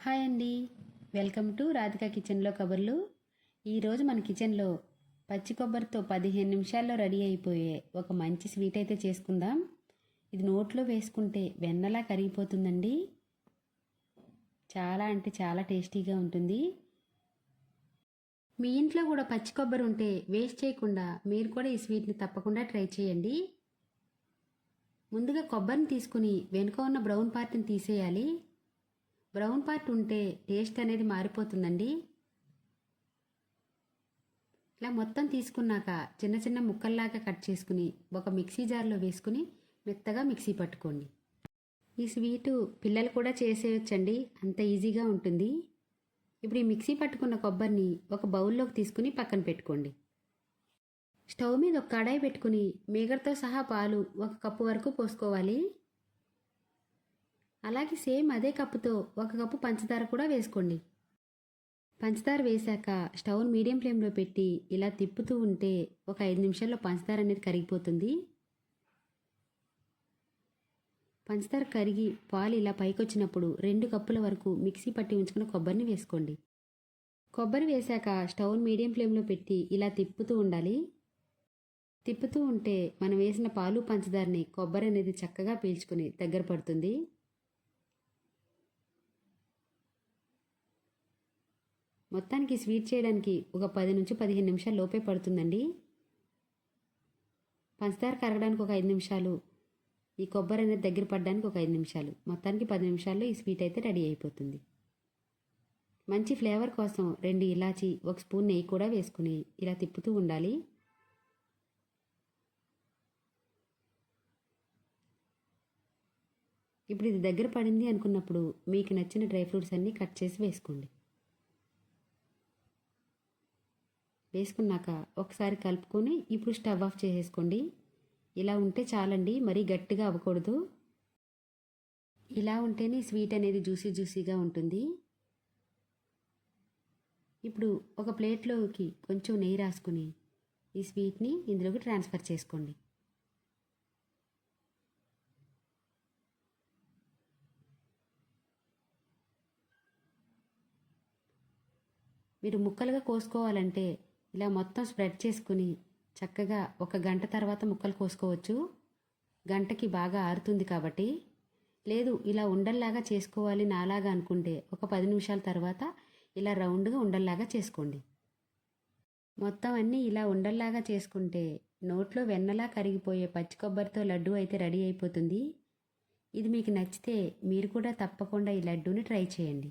Hi అండి. Welcome to Radhika కిచెన్లో కబుర్లు. ఈరోజు మన కిచెన్లో పచ్చి కొబ్బరితో పదిహేను నిమిషాల్లో రెడీ అయిపోయే ఒక మంచి స్వీట్ అయితే చేసుకుందాం. ఇది నోట్లో వేసుకుంటే వెన్నలా కరిగిపోతుందండి. చాలా అంటే చాలా టేస్టీగా ఉంటుంది. మీ ఇంట్లో కూడా పచ్చి కొబ్బరి ఉంటే వేస్ట్ చేయకుండా మీరు కూడా ఈ స్వీట్ని తప్పకుండా ట్రై చేయండి. ముందుగా కొబ్బరిని తీసుకుని వెనుక ఉన్న బ్రౌన్ పార్ట్ని తీసేయాలి. బ్రౌన్ పార్ట్ ఉంటే టేస్ట్ అనేది మారిపోతుందండి. ఇలా మొత్తం తీసుకున్నాక చిన్న చిన్న ముక్కల్లాగా కట్ చేసుకుని ఒక మిక్సీ జార్లో వేసుకుని మెత్తగా మిక్సీ పట్టుకోండి. ఈ స్వీటు పిల్లలు కూడా చేసేయొచ్చండి. అంత ఈజీగా ఉంటుంది. ఇప్పుడు ఈ మిక్సీ పట్టుకున్న కొబ్బరిని ఒక బౌల్లోకి తీసుకుని పక్కన పెట్టుకోండి. స్టవ్ మీద ఒక కడాయి పెట్టుకుని మీగడతో సహా పాలు ఒక కప్పు వరకు పోసుకోవాలి. అలాగే సేమ్ అదే కప్పుతో ఒక కప్పు పంచదార కూడా వేసుకోండి. పంచదార వేశాక స్టవ్ని మీడియం ఫ్లేమ్లో పెట్టి ఇలా తిప్పుతూ ఉంటే ఒక ఐదు నిమిషాల్లో పంచదార అనేది కరిగిపోతుంది. పంచదార కరిగి పాలు ఇలా పైకి వచ్చినప్పుడు రెండు కప్పుల వరకు మిక్సీ పట్టి ఉంచుకున్న కొబ్బరిని వేసుకోండి. కొబ్బరి వేశాక స్టవ్ మీడియం ఫ్లేమ్లో పెట్టి ఇలా తిప్పుతూ ఉండాలి. తిప్పుతూ ఉంటే మనం వేసిన పాలు పంచదారని కొబ్బరి అనేది చక్కగా పీల్చుకుని దగ్గర పడుతుంది. మొత్తానికి స్వీట్ చేయడానికి ఒక పది నుంచి పదిహేను నిమిషాలు లోపే పడుతుందండి. పంచదార కరగడానికి ఒక ఐదు నిమిషాలు ఈ కొబ్బరి అనేది దగ్గర పడడానికి ఒక ఐదు నిమిషాలు. మొత్తానికి పది నిమిషాల్లో ఈ స్వీట్ అయితే రెడీ అయిపోతుంది. మంచి ఫ్లేవర్ కోసం రెండు ఇలాచి ఒక స్పూన్ నెయ్యి కూడా వేసుకుని ఇలా తిప్పుతూ ఉండాలి. ఇప్పుడు ఇది దగ్గర పడింది అనుకున్నప్పుడు మీకు నచ్చిన డ్రై ఫ్రూట్స్ అన్నీ కట్ చేసి వేసుకోండి. వేసుకున్నాక ఒకసారి కలుపుకొని ఇప్పుడు స్టవ్ ఆఫ్ చేసేసుకోండి. ఇలా ఉంటే చాలండి మరీ గట్టిగా అవ్వకూడదు. ఇలా ఉంటేనే స్వీట్ అనేది జ్యూసీ జ్యూసీగా ఉంటుంది. ఇప్పుడు ఒక ప్లేట్లోకి కొంచెం నెయ్యి రాసుకుని ఈ స్వీట్ని ఇందులోకి ట్రాన్స్ఫర్ చేసుకోండి. మీరు ముక్కలుగా కోసుకోవాలంటే ఇలా మొత్తం స్ప్రెడ్ చేసుకుని చక్కగా ఒక గంట తర్వాత ముక్కలు కోసుకోవచ్చు. గంటకి బాగా ఆరుతుంది కాబట్టి. లేదు ఇలా ఉండల్లాగా చేసుకోవాలి నాలాగా అనుకుంటే ఒక పది నిమిషాల తర్వాత ఇలా రౌండ్గా ఉండల్లాగా చేసుకోండి. మొత్తం అన్నీ ఇలా ఉండల్లాగా చేసుకుంటే నోట్లో వెన్నలా కరిగిపోయే పచ్చి కొబ్బరితో లడ్డు అయితే రెడీ అయిపోతుంది. ఇది మీకు నచ్చితే మీరు కూడా తప్పకుండా ఈ లడ్డూని ట్రై చేయండి.